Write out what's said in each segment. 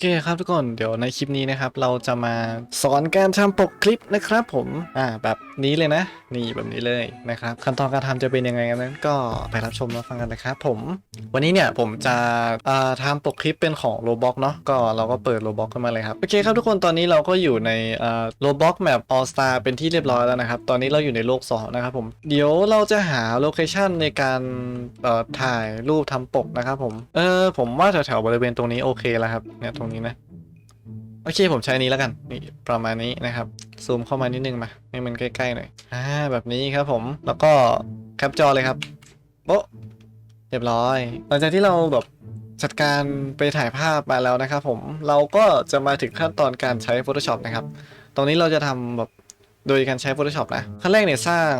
โอเคครับทุกคนเดี๋ยวในคลิปนี้นะครับเราจะมาสอนการทำปกคลิปนะครับผมอ่าแบบนี้เลยนะ นี่แบบนี้เลยนะครับขั้นตอนการทำจะเป็นยังไงกันั้นก็ไปรับชมรับฟังกันนะครับผมวันนี้เนี่ยผมจะอ่าทำปกคลิปเป็นของ Roblox เนาะก็เราก็เปิด Roblox ขึ้นมาเลยครับโอเคครับทุกคนตอนนี้เราก็อยู่ในอ่า Roblox Map All Star เป็นที่เรียบร้อยแล้วนะครับตอนนี้เราอยู่ในโลก2นะครับผมเดี๋ยวเราจะหาโลเคชันในการเอ่อถ่ายรูปทำปกนะครับผมเออผมว่าแถวๆบริเวณตรงนี้โอเคแล้วครับเนี่ยตรงนี้นะ โอเคผมใช้นี้แล้วกันนี่ประมาณนี้นะครับ ซูมเข้ามานิดนึงมาให้มันใกล้ๆหน่อยอ่าแบบนี้ครับผมแล้วก็แคปจอเลยครับโป๊ะเรียบร้อย หลังจากที่เราแบบจัดการไปถ่ายภาพมาแล้วนะครับผมเราก็จะมาถึงขั้นตอนการใช้ Photoshop นะครับ ตรงนี้เราจะทำแบบโดยการใช้ Photoshop นะ ขั้นแรกเนี่ยสร้าง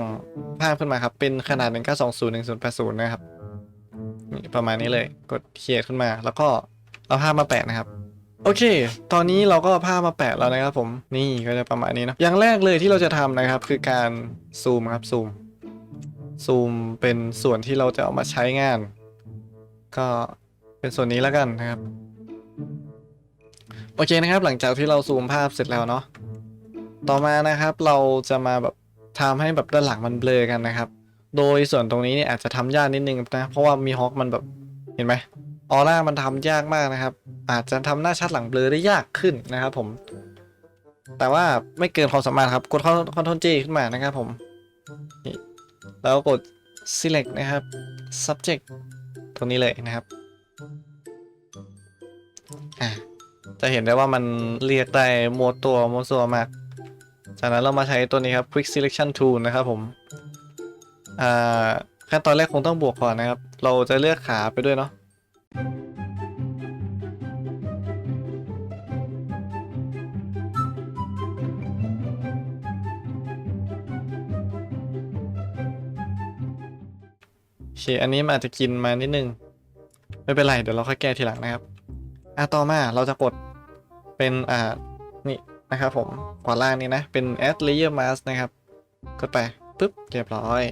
ภาพขึ้นมาครับ เป็นขนาด 1920 1080 นะครับ นี่ประมาณนี้เลย กดเขียนขึ้นมา แล้วก็เอาภาพมาแปะนะครับ โอเค ตอนนี้เราก็เอาภาพมาแปะแล้วนะครับผม นี่ก็จะประมาณนี้นะ อย่างแรกเลยที่เราจะทำนะครับ คือการซูมครับซูม ซูมเป็นส่วนที่เราจะเอามาใช้งาน ก็เป็นส่วนนี้แล้วกันนะครับ โอเคนะครับ หลังจากที่เราซูมภาพเสร็จแล้วเนาะ ต่อมานะครับเราจะมาแบบทำให้แบบด้านหลังมันเบลอกันนะครับ โดยส่วนตรงนี้เนี่ยอาจจะทำยากนิดนึงนะ เพราะว่ามีฮอคมันแบบ เห็นไหม ออร่ามันทำยากมากนะครับ อาจจะทำหน้าชัดหลังเบลอได้ยากขึ้นนะครับผม แต่ว่าไม่เกินความสามารถครับ กด Ctrl J ขึ้นมานะครับผม แล้วกด select นะครับ subject ตรงนี้เลยนะครับ จะเห็นได้ว่ามันเรียกได้มัวตัวมัวซัวมาก จากนั้นเรามาใช้ตัวนี้ครับ quick selection tool นะครับผม อ่าขั้นตอนแรกคงต้องบวกก่อนนะครับ เราจะเลือกขาไปด้วยเนาะ โอเคอันนี้มันอาจจะกินมานิดนึง ไม่เป็นไร เดี๋ยวเราค่อยแก้ทีหลังนะครับ อะต่อมาเราจะกดเป็นอ่านี่นะครับผมขวาล่างนี่นะ เป็น add layer mask นะครับกดไปปุ๊บเรียบร้อย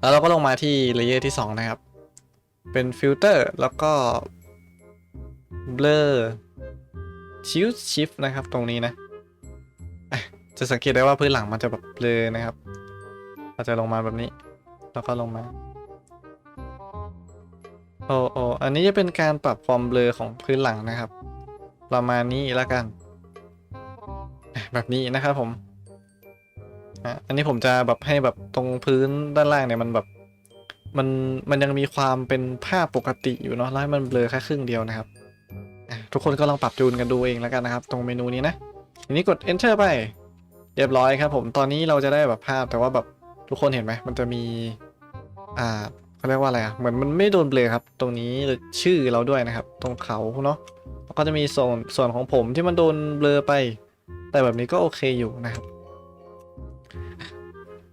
แล้วเราก็ลงมาที่ layer ที่ 2 นะครับ เป็น filter แล้วก็ blur shift shift นะครับตรงนี้นะจะสังเกตได้ว่าพื้นหลังมันจะแบบเบลอนะครับเราจะลงมาแบบนี้ แล้วก็ลงมาโอ้โอ้อันนี้จะเป็นการปรับความเบลอของพื้นหลังนะครับ ประมาณนี้แล้วกัน แบบนี้นะครับผมอันนี้ผมจะแบบให้แบบตรงพื้นด้านล่างเนี่ยมันแบบ มันมันยังมีความเป็นภาพปกติอยู่เนาะแล้วให้มันเบลอแค่ครึ่งเดียวนะครับทุกคนก็ลองปรับจูนกันดูเองแล้วกันนะครับ ตรงเมนูนี้นะทีนี้กด enter ไป เรียบร้อยครับ ผมตอนนี้เราจะได้แบบภาพแต่ว่าแบบทุกคนเห็นไหมมันจะมีอ่าเขาเรียกว่าอะไรอะเหมือนมันไม่โดนเบลอครับ ตรงนี้ชื่อเราด้วยนะครับ ตรงเขาเนาะแล้วก็จะมีส่วนส่วนของผมที่มันโดนเบลอไป แต่แบบนี้ก็โอเคอยู่นะครับ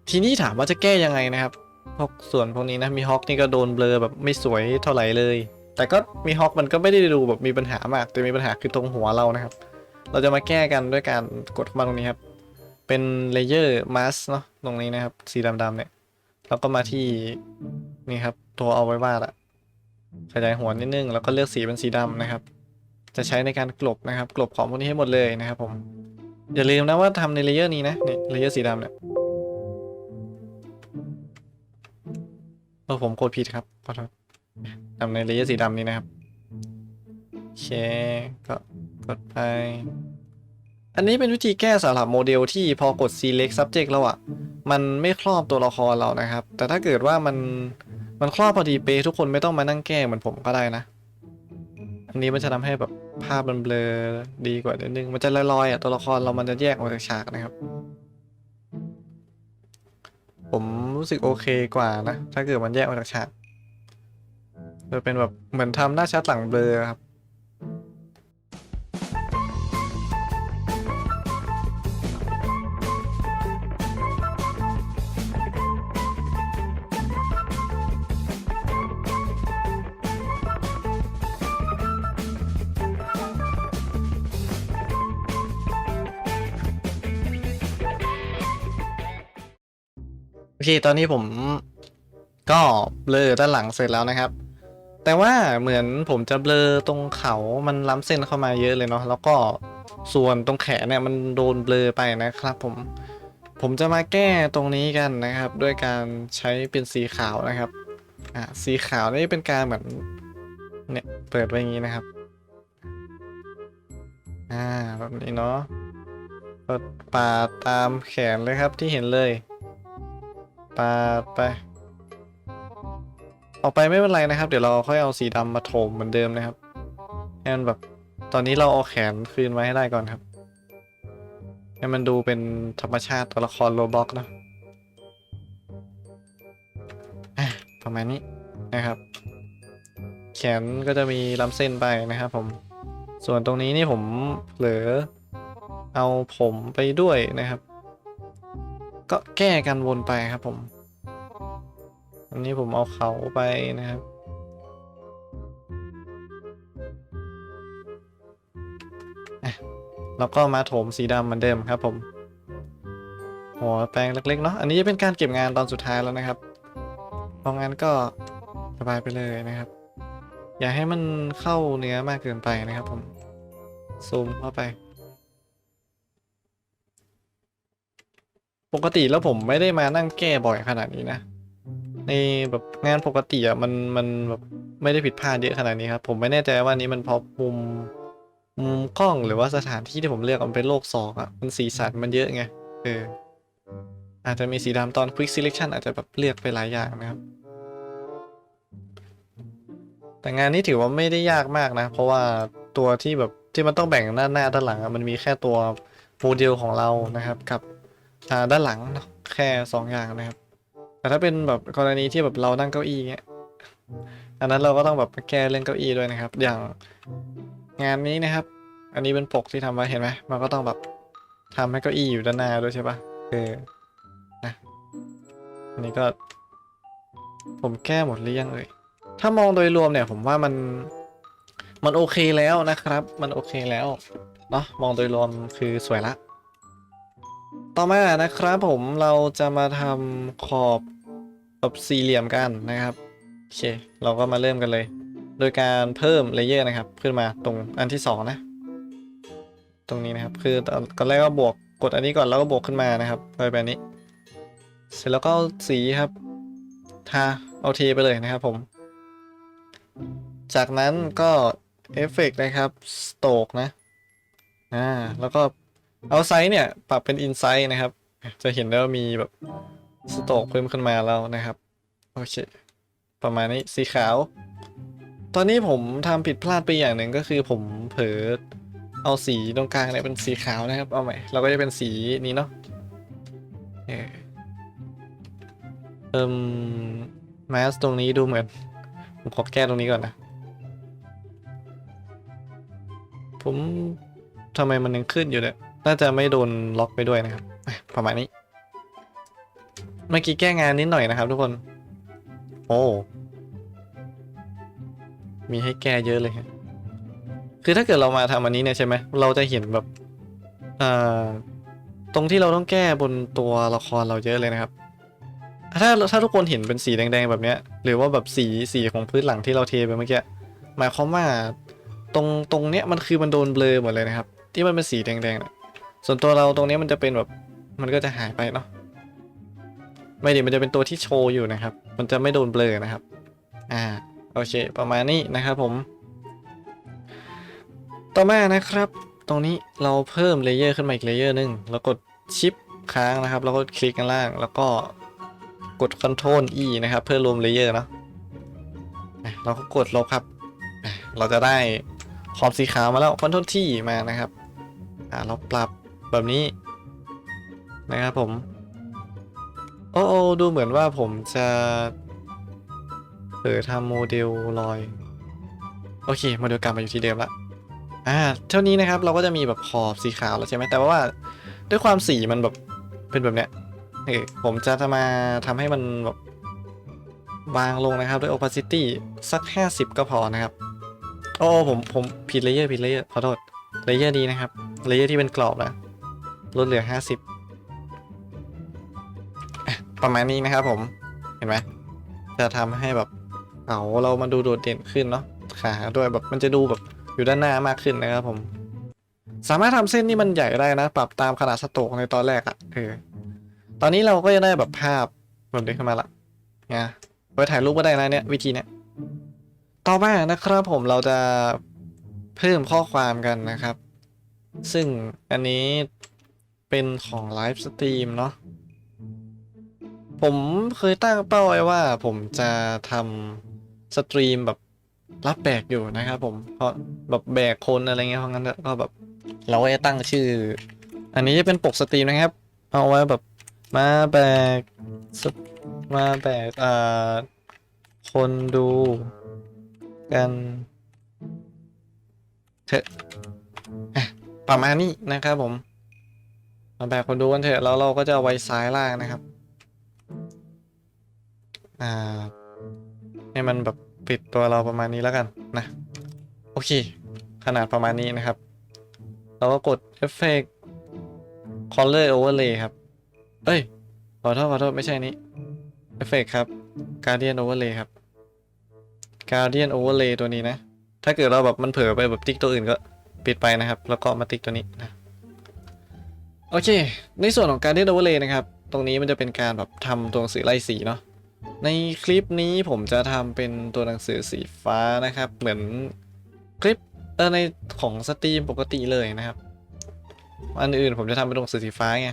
ทีนี้ถามว่าจะแก้ยังไงนะครับ พวกส่วนพวกนี้นะมีฮอกนี่ก็โดนเบลอแบบไม่สวยเท่าไหร่เลย แต่ก็มีฮอกมันก็ไม่ได้ดูแบบมีปัญหามาก แต่มีปัญหาคือตรงหัวเรานะครับ เราจะมาแก้กันด้วยการกดมาตรงนี้ครับ เป็นเลเยอร์มาสเนาะตรงนี้นะครับ สีดำๆเนี่ยแล้วก็มาที่นี่ครับ ตัวเอาไว้วาดอะขยายหัวนิดนึงแล้วก็เลือกสีเป็นสีดำนะครับ จะใช้ในการกลบนะครับ กลบของพวกนี้ให้หมดเลยนะครับผมอย่าลืมนะว่าทำในเลเยอร์นี้นะนี่เลเยอร์สีดำเนี่ย เออผมกดผิดครับขอโทษทำในเลเยอร์สีดำนี้นะครับโอเคก็กดไปอันนี้เป็นวิธีแก้สำหรับโมเดลที่พอกด select subject แล้วอะ่ะ มันไม่ครอบตัวละครเรานะครับ แต่ถ้าเกิดว่ามันมันครอบพอดีเป๊ะทุกคนไม่ต้องมานั่งแก้เหมือนผมก็ได้นะ อันนี้มันจะทำให้แบบภาพมันเบลอดีกว่านิดนึง มันจะลอยๆอะตัวละครเรามันจะแยกออกจากฉากนะครับ ผม รู้สึกโอเคกว่านะ ถ้าเกิดมันแยกออกจากฉากจะเป็นแบบเหมือนทำหน้าชัดหลังเบลอครับ โอเค ตอนนี้ผมก็เบลอด้านหลังเสร็จแล้วนะครับ แต่ว่าเหมือนผมจะเบลอตรงเขามันล้ำเส้นเข้ามาเยอะเลยเนาะ แล้วก็ส่วนตรงแขนเนี่ยมันโดนเบลอไปนะครับ ผม ผมจะมาแก้ตรงนี้กันนะครับ ด้วยการใช้เป็นสีขาวนะครับ อ่า สีขาวนี่เป็นการเหมือนเนี่ยเปิดไว้อย่างนี้นะครับ อ่าแบบนี้เนาะกดปาดตามแขนเลยครับที่เห็นเลย ปาไป ออกไปไม่เป็นไรนะครับ เดี๋ยวเราค่อยเอาสีดำมาโถมเหมือนเดิมนะครับให้มันแบบ ตอนนี้เราเอาแขนคืนไว้ให้ได้ก่อนครับ ให้มันดูเป็นธรรมชาติตัวละครโรบล็อกนะอะประมาณนี้นะครับ แขนก็จะมีลำเส้นไปนะครับผม ส่วนตรงนี้นี่ผมเผลอเอาผมไปด้วยนะครับ ก็แก้กันวนไปครับผม อันนี้ผมเอาเขาไปนะครับ แล้วก็มาโถมสีดำเหมือนเดิมครับผม หัวแปรงเล็กๆเนาะ อันนี้จะเป็นการเก็บงานตอนสุดท้ายแล้วนะครับเพราะงั้นก็สบายไปเลยนะครับ อย่าให้มันเข้าเนื้อมากเกินไปนะครับผม ซูมเข้าไป ปกติแล้วผมไม่ได้มานั่งแก้บ่อยขนาดนี้นะ ในแบบงานปกติอะมันมันแบบไม่ได้ผิดพลาดเยอะขนาดนี้ครับ ผมไม่แน่ใจว่านี้มันเพราะมุมมุมกล้องหรือว่าสถานที่ที่ผมเลือกมันเป็นโลกสองอะมันสีสันมันเยอะไงเอออาจจะมีสีดำตอน quick selection อาจจะแบบเลือกไปหลายอย่างนะครับแต่งานนี้ถือว่าไม่ได้ยากมากนะ เพราะว่าตัวที่แบบที่มันต้องแบ่งหน้าหน้าด้านหลังอะมันมีแค่ตัวโมเดลของเรานะครับกับ ด้านหลังเนอะแค่สองอย่างนะครับ แต่ถ้าเป็นแบบกรณีที่แบบเรานั่งเก้าอี้เงี้ยอันนั้นเราก็ต้องแบบแก้เรื่องเก้าอี้ด้วยนะครับ อย่างงานนี้นะครับ อันนี้เป็นปกที่ทำไว้เห็นไหมมันก็ต้องแบบทำให้เก้าอี้อยู่ด้านหน้าด้วยใช่ปะเออนะอันนี้ก็ ผมแก้หมดหรือยังเอ่ยถ้ามองโดยรวมเนี่ย ผมว่ามันมันโอเคแล้วนะครับ มันโอเคแล้วเนาะมองโดยรวมคือสวยละ ต่อมานะครับผมเราจะมาทำขอบแบบสี่เหลี่ยมกันนะครับโอเคเราก็มาเริ่มกันเลย โดยการเพิ่มเลเยอร์นะครับ ขึ้นมาตรงอันที่สองนะ ตรงนี้นะครับ คือตอนตอนแรกก็บวกกดอันนี้ก่อนแล้วก็บวกขึ้นมานะครับไปแบบนี้ เสร็จแล้วก็สีครับทาเอาเทไปเลยนะครับผม จากนั้นก็เอฟเฟกนะครับสโตกนะอ่าแล้วก็ เอาไซส์เนี่ยปรับเป็นอินไซส์นะครับ จะเห็นได้ว่ามีแบบสโตกเพิ่มขึ้นมาแล้วนะครับ โอเค ประมาณนี้สีขาว ตอนนี้ผมทำผิดพลาดไปอย่างหนึ่งก็คือผมเผลอเอาสีตรงกลางเนี่ยเป็นสีขาวนะครับ เอาใหม่เราก็จะเป็นสีนี้เนาะเออเอิ่มแมสตรงนี้ดูเหมือน ผมขอแก้ตรงนี้ก่อนนะ ผมทำไมมันยังขึ้นอยู่เนี่ย น่าจะไม่โดนล็อกไปด้วยนะครับ ประมาณนี้ เมื่อกี้แก้งานนิดหน่อยนะครับทุกคน โอ้ มีให้แก้เยอะเลยฮะคือถ้าเกิดเรามาทำอันนี้เนี่ยใช่ไหม เราจะเห็นแบบอ่อตรงที่เราต้องแก้บนตัวละครเราเยอะเลยนะครับ ถ้าถ้าทุกคนเห็นเป็นสีแดงๆแบบเนี้ย หรือว่าแบบสีสีของพื้นหลังที่เราเทไปเมื่อกี้ หมายความว่าตรงตรงเนี้ยมันคือมันโดนเบลอหมดเลยนะครับ ที่มันเป็นสีแดงๆเนี่ย ส่วนตัวเราตรงนี้มันจะเป็นแบบมันก็จะหายไปเนาะไม่ดิมันจะเป็นตัวที่โชว์อยู่นะครับ มันจะไม่โดนเบลอนะครับ อ่าโอเค ประมาณนี้นะครับผม ต่อมานะครับ ตรงนี้เราเพิ่มเลเยอร์ขึ้นมาอีกเลเยอร์หนึ่งแล้วกดชิปค้างนะครับ แล้วก็คลิกข้างล่าง แล้วก็กด Ctrl E นะครับ เพื่อรวมเลเยอร์เนาะเราก็กดลบครับ เราจะได้ขอบสีขาวมาแล้ว Ctrl T มานะครับ อ่าเราปรับ แบบนี้นะครับผม โอ้โอ้ดูเหมือนว่าผมจะเผลอทำโมเดลลอย โอเคโมเดลกลับมาอยู่ที่เดิมละอ่าเท่านี้นะครับเราก็จะมีแบบขอบสีขาวแล้วใช่ไหมแต่ว่าด้วยความสีมันแบบเป็นแบบเนี้ยเออผมจะจะมาทำให้มันแบบบางลงนะครับด้วย opacity สัก 50 ก็พอนะครับ โอ้ผมผมผิดเลเยอร์ผิดเลเยอร์ขอโทษเลเยอร์นี้นะครับเลเยอร์ที่เป็นกรอบนะ ลดเหลือ50ประมาณนี้นะครับผม เห็นไหมจะทำให้แบบเอาเรามาดูโดดเด่นขึ้นเนาะขาด้วยแบบมันจะดูแบบอยู่ด้านหน้ามากขึ้นนะครับผม สามารถทำเส้นนี่มันใหญ่ได้นะ ปรับตามขนาดสโตกในตอนแรกอะ่ะเออตอนนี้เราก็จะได้แบบภาพแบบนี้ขึ้นมาละไงไว้ถ่ายรูปก็ได้นะเนี่ยวิธีเนี้ยต่อมานะครับผมเราจะเพิ่มข้อความกันนะครับ ซึ่งอันนี้ เป็นของไลฟ์สตรีมเนาะผมเคยตั้งเป้าไว้ว่า ผมจะทำสตรีมแบบรับแบกอยู่นะครับผมเพราะแบบแบกคนอะไรเงี้ยเพราะงั้นก็แบบเราก็จะตั้งชื่อ อันนี้จะเป็นปกสตรีมนะครับ เอาไว้แบบมาแบกมาแบกอ่าคนดูกันเถอะประมาณนี้นะครับผม มาแบกคนดูกันเถอะแล้วเราก็จะไว้ซ้ายล่างนะครับ อ่า ให้มันแบบปิดตัวเราประมาณนี้แล้วกันนะ โอเค ขนาดประมาณนี้นะครับ เราก็กด Effect Color Overlay ครับ เอ้ย ขอโทษขอโทษไม่ใช่นี้ Effect ครับ Guardian Overlay ครับ Guardian Overlay ตัวนี้นะ ถ้าเกิดเราแบบมันเผลอไปแบบติ๊กตัวอื่นก็ปิดไปนะครับ แล้วก็มาติ๊กตัวนี้นะ โอเค ในส่วนของ Guardian Overlay นะครับ ตรงนี้มันจะเป็นการแบบทำตัวหนังสือไล่สีเนาะ ในคลิปนี้ผมจะทำเป็นตัวหนังสือสีฟ้านะครับ เหมือนคลิปเออในของสตรีมปกติเลยนะครับ อันอื่นผมจะทำเป็นตัวหนังสือสีฟ้าไง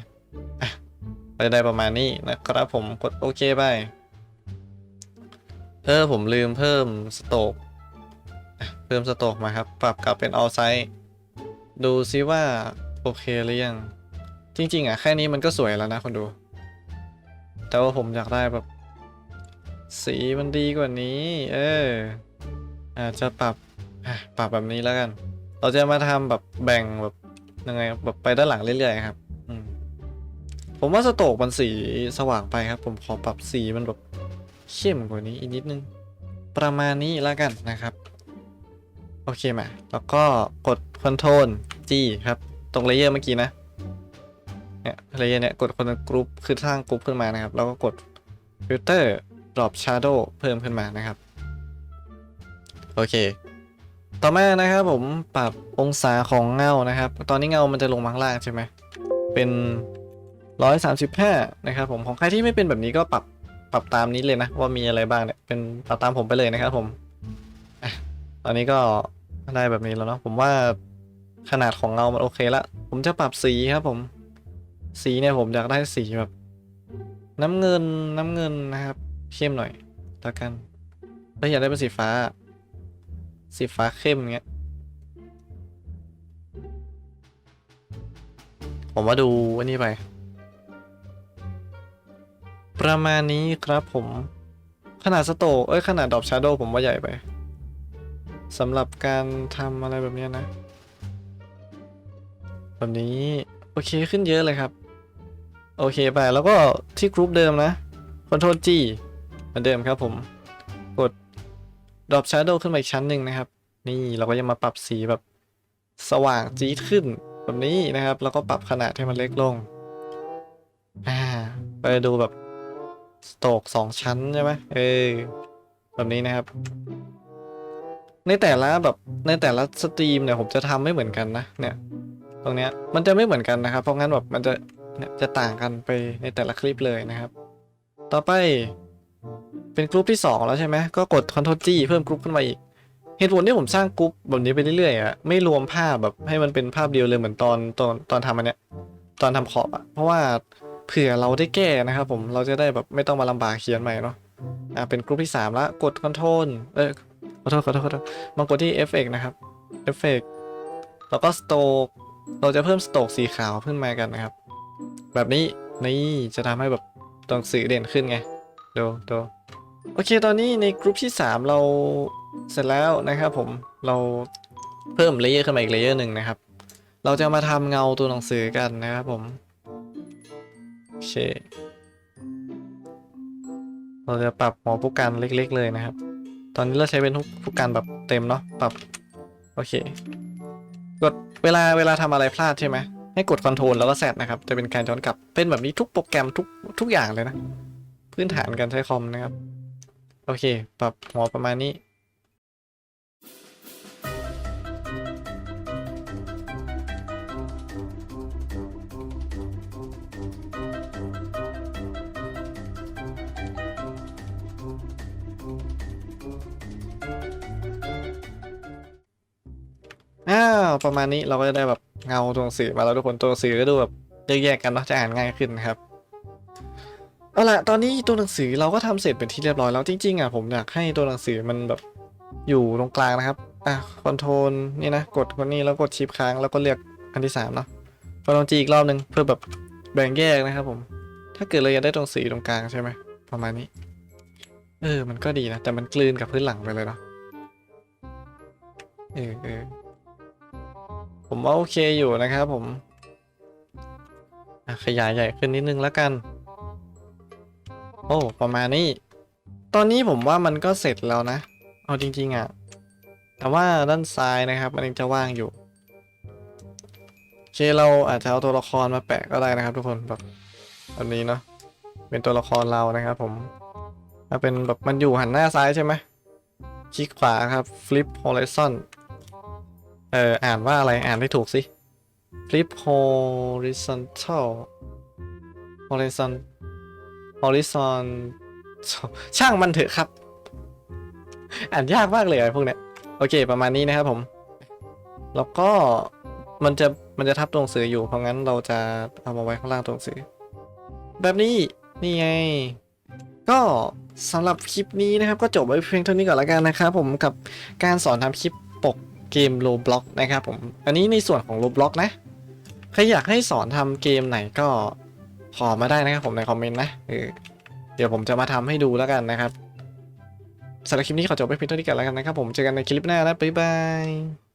ไปได้ประมาณนี้นะครับผมกดโอเคไป เออผมลืมเพิ่มสโตกเพิ่มสโตกมาครับ ปรับกลับเป็น all size ดูซิว่า โอเคหรือยัง จริง ๆ อะ แค่นี้มันก็สวยแล้วนะคนดู แต่ว่าผมอยากได้แบบ สีมันดีกว่านี้ เออ อาจจะปรับปรับแบบนี้แล้วกัน เราจะมาทำแบบแบ่งแบบยังไงแบบไปด้านหลังเรื่อยๆครับผมว่าสโตกมันสีสว่างไปครับ ผมขอปรับสีมันแบบเข้มกว่านี้อีกนิดนึง ประมาณนี้แล้วกันนะครับ โอเคมาแล้วก็กด Ctrl G ครับ ตรงเลเยอร์เมื่อกี้นะ เนี่ยเลย์เนี่ยกดคนกรุ๊ปคือสร้างกรุ๊ปขึ้นมานะครับ แล้วก็กด Filter Drop Shadow เพิ่มขึ้นมานะครับ โอเค ต่อมานะครับผมปรับองศาของเงานะครับ ตอนนี้เงามันจะลงมาข้างล่างใช่ไหมเป็น 135 นะครับผมของใครที่ไม่เป็นแบบนี้ก็ปรับปรับตามนี้เลยนะ ว่ามีอะไรบ้างเนี่ยเป็นปรับตามผมไปเลยนะครับผมอตอนนี้ก็ได้แบบนี้แล้วเนาะผมว่าขนาดของเงามันโอเคละ ผมจะปรับสีครับผม สีเนี่ยผมอยากได้สีแบบ น้ำเงินน้ำเงินนะครับเข้มหน่อยแล้วกันแล้วอยากได้เป็นสีฟ้า สีฟ้าเข้มเงี้ยผมว่าดูอันนี้ไป ประมาณนี้ครับผม ขนาดสโตเอ้ยขนาดดรอปชาร์โดผมว่าใหญ่ไปสำหรับการทำอะไรแบบนี้นะ แบบนี้ โอเคขึ้นเยอะเลยครับ โอเคไปแล้วก็ที่กรุ๊ปเดิมนะ Ctrl G เหมือนเดิมครับผม กด Drop Shadow ขึ้นมาอีกชั้นหนึ่งนะครับ นี่เราก็จะมาปรับสีแบบสว่างจี๊ดขึ้นแบบนี้นะครับ แล้วก็ปรับขนาดให้มันเล็กลงอ่าไปดูแบบสโตกสองชั้นใช่ไหมเออแบบนี้นะครับ ในแต่ละแบบในแต่ละสตรีมเนี่ยผมจะทำไม่เหมือนกันนะเนี่ย ตรงเนี้ยมันจะไม่เหมือนกันนะครับ เพราะงั้นแบบมันจะ จะต่างกันไปในแต่ละคลิปเลยนะครับ ต่อไปเป็นกลุ่มที่ 2 แล้วใช่ไหมก็กด Ctrl G เพิ่มกลุ่มขึ้นมาอีกเหตุผลที่ผมสร้างกลุ่มแบบนี้ไปเรื่อยๆอะไม่รวมภาพแบบให้มันเป็นภาพเดียวเลยเหมือนตอนตอนตอนทำอันเนี้ยตอนทำขอบอะเพราะว่าเผื่อเราได้แก้นะครับผมเราจะได้แบบไม่ต้องมาลำบากเขียนใหม่เนาะอ่าเป็นกลุ่มที่3แล้วกด Ctrl เอ้ยขอโทษขอโทษขอโทษมากดที่ Effect นะครับ Effect แล้วก็ Stroke เราจะเพิ่ม Stroke สีขาวขึ้นมากันนะครับ แบบนี้นี่จะทำให้แบบตัวหนังสือเด่นขึ้นไงดูดูโอเคตอนนี้ในกลุ่มที่ 3 เราเสร็จแล้วนะครับผมเราเพิ่มเลเยอร์ขึ้นมาอีกเลเยอร์หนึ่งนะครับ เราจะมาทำเงาตัวหนังสือกันนะครับผมโอเคเราจะปรับหัวผู้กันเล็ก ๆ เลยนะครับ ตอนนี้เราใช้เป็นผู้กันแบบเต็มเนาะปรับโอเค กดเวลาเวลาทำอะไรพลาดใช่ไหม ให้กดคอนโทรลแล้วก็แซดนะครับ จะเป็นการย้อนกลับ เป็นแบบนี้ทุกโปรแกรมทุกทุกอย่างเลยนะ พื้นฐานการใช้คอมนะครับ โอเค ปรับหัวประมาณนี้อ้าวประมาณนี้เราก็จะได้แบบ เงาตัวหนังสือมาแล้วทุกคนตัวหนังสือก็ดูแบบแยกๆกันเนาะจะอ่านง่ายขึ้นนะครับเอาละตอนนี้ตัวหนังสือเราก็ทำเสร็จเป็นที่เรียบร้อยแล้วจริงๆอะผมอยากให้ตัวหนังสือมันแบบอยู่ตรงกลางนะครับอะคอนโทรลนี่นะกดคนนี้แล้วกดชิปค้างแล้วก็เลือกอันที่สามเนาะคอนโทรลจีอีกรอบหนึ่งเพื่อแบบแบ่งแยกนะครับผม ถ้าเกิดเราอยากได้ตัวหนังสือตรงกลางใช่ไหมประมาณนี้ เออ มันก็ดีนะ แต่มันกลืนกับพื้นหลังไปเลยเนาะเออเออ ผมว่าโอเคอยู่นะครับผมขยายใหญ่ขึ้นนิดนึงแล้วกัน โอ้ประมาณนี้ ตอนนี้ผมว่ามันก็เสร็จแล้วนะ เอาจริง ๆอะ แต่ว่าด้านซ้ายนะครับ มันยังจะว่างอยู่โอเคเราอาจจะเอาตัวละครมาแปะก็ได้นะครับ ทุกคนแบบแบบนี้เนาะเป็นตัวละครเรานะครับผมถ้าเป็นแบบมันอยู่หันหน้าซ้ายใช่ไหมคลิกขวาครับ flip horizon เออ อ่านว่าอะไร อ่านให้ถูกสิ flip horizontal horizon horizon ช่างมันเถอะครับ อ่านยากมากเลยไอ้พวกเนี้ย โอเค ประมาณนี้นะครับผม แล้วก็มันจะมันจะทับตัวหนังสืออยู่ เพราะงั้นเราจะเอามาไว้ข้างล่างตัวหนังสือ แบบนี้ นี่ไง ก็สำหรับคลิปนี้นะครับ ก็จบไว้เพียงเท่านี้ก่อนละกันนะครับผมกับการสอนทำคลิปปก เกม Roblox นะครับผม อันนี้ในส่วนของ Roblox นะ ใครอยากให้สอนทำเกมไหนก็ขอมาได้นะครับผมในคอมเมนต์นะเออเดี๋ยวผมจะมาทำให้ดูแล้วกันนะครับสำหรับคลิปนี้ขอจบไปเพียงเท่านี้ก่อนแล้วกันนะครับผม เจอกันในคลิปหน้านะบ๊ายบาย